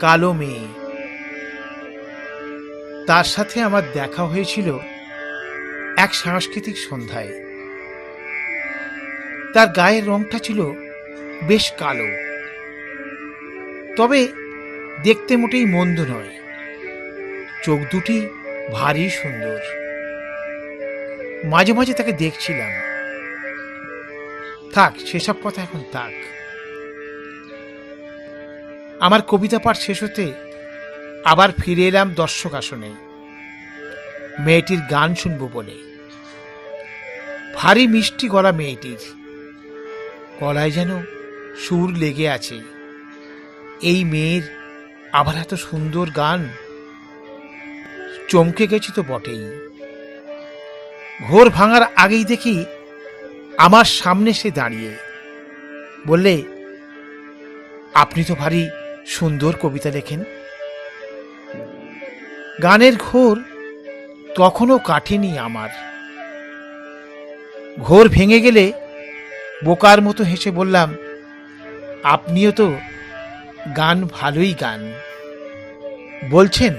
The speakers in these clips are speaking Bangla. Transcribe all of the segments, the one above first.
কালো মেয়ে। তার সাথে আমার দেখা হয়েছিল এক সাংস্কৃতিক সন্ধ্যায়। তার গায়ের রংটা ছিল বেশ কালো। তবে দেখতে মোটেই মন্দ নয়। চোখ দুটি ভারী সুন্দর। মাঝে মাঝে তাকে দেখছিলাম। থাক, সেসব কথা এখন থাক। আমার কবিতা পাঠ শেষ হতে আবার ফিরে এলাম দর্শক আসনে। মেয়েটির গান শুনব বলে। ভারী মিষ্টি গলা মেয়েটির। গলায় যেন সুর লেগে আছে। এই মেয়ের আবার এত সুন্দর গান? চমকে গেছি তো বটেই। ঘোর ভাঙার আগেই দেখি আমার সামনে সে দাঁড়িয়ে। বললে, আপনি তো ভারী সুন্দর কবিতা লেখেন। গানের ঘোর তখনও কাটেনি আমার। ঘোর ভেঙে গেলে বোকার মতো হেসে বললাম, আপনিও তো গান ভালোই গান। বলছেন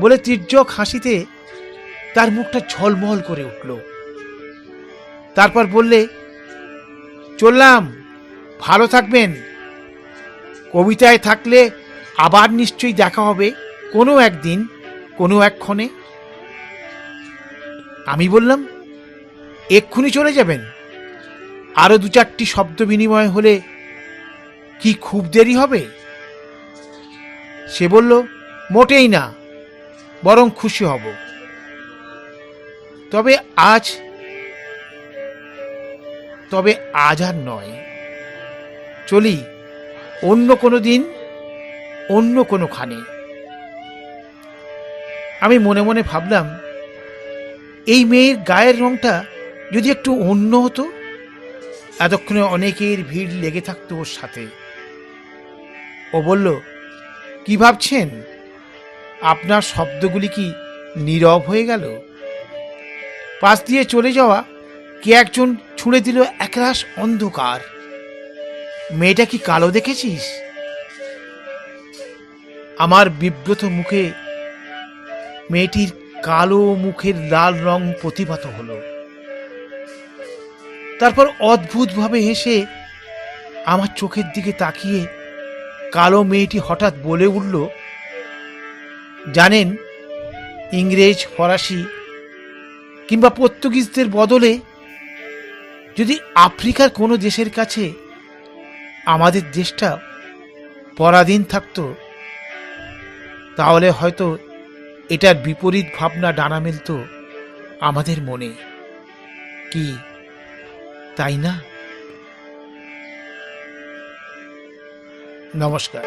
বলে তীর্যক হাসিতে তার মুখটা ঝলমল করে উঠল। তারপর বললে, চললাম, ভালো থাকবেন। কবিতায় থাকলে আবার নিশ্চয়ই দেখা হবে কোনো একদিন, কোনো একক্ষণে। আমি বললাম, এক্ষুনি চলে যাবেন। আরও দু চারটি শব্দ বিনিময় হলে কি খুব দেরি হবে? সে বলল, মোটেই না, বরং খুশি হব। তবে আজ তবে আজ আর নয়। চলি অন্য কোনো দিন, অন্য কোনোখানে আমি মনে মনে ভাবলাম, এই মেয়ের গায়ের রংটা যদি একটু অন্য হতো, এতক্ষণে অনেকের ভিড় লেগে থাকতো ওর সাথে। ও বলল, কি ভাবছেন? আপনার শব্দগুলি কি নীরব হয়ে গেল? পাশ দিয়ে চলে যাওয়া কে একজন ছুঁড়ে দিল একরাশ অন্ধকার? মেয়েটা কি কালো দেখেছিস? আমার বিব্রত মুখে মেয়েটির কালো মুখের লাল রং প্রতিভাত হলো। তারপর অদ্ভুতভাবে হেসে আমার চোখের দিকে তাকিয়ে কালো মেয়েটি হঠাৎ বলে উঠল, জানেন, ইংরেজ, ফরাসি কিংবা পর্তুগিজদের বদলে যদি আফ্রিকার কোনো দেশের কাছে আমাদের দেশটা পরাধীন থাকত, তাহলে হয়তো এটার বিপরীত ভাবনা ডানা মেলত আমাদের মনে। কি তাই না? নমস্কার।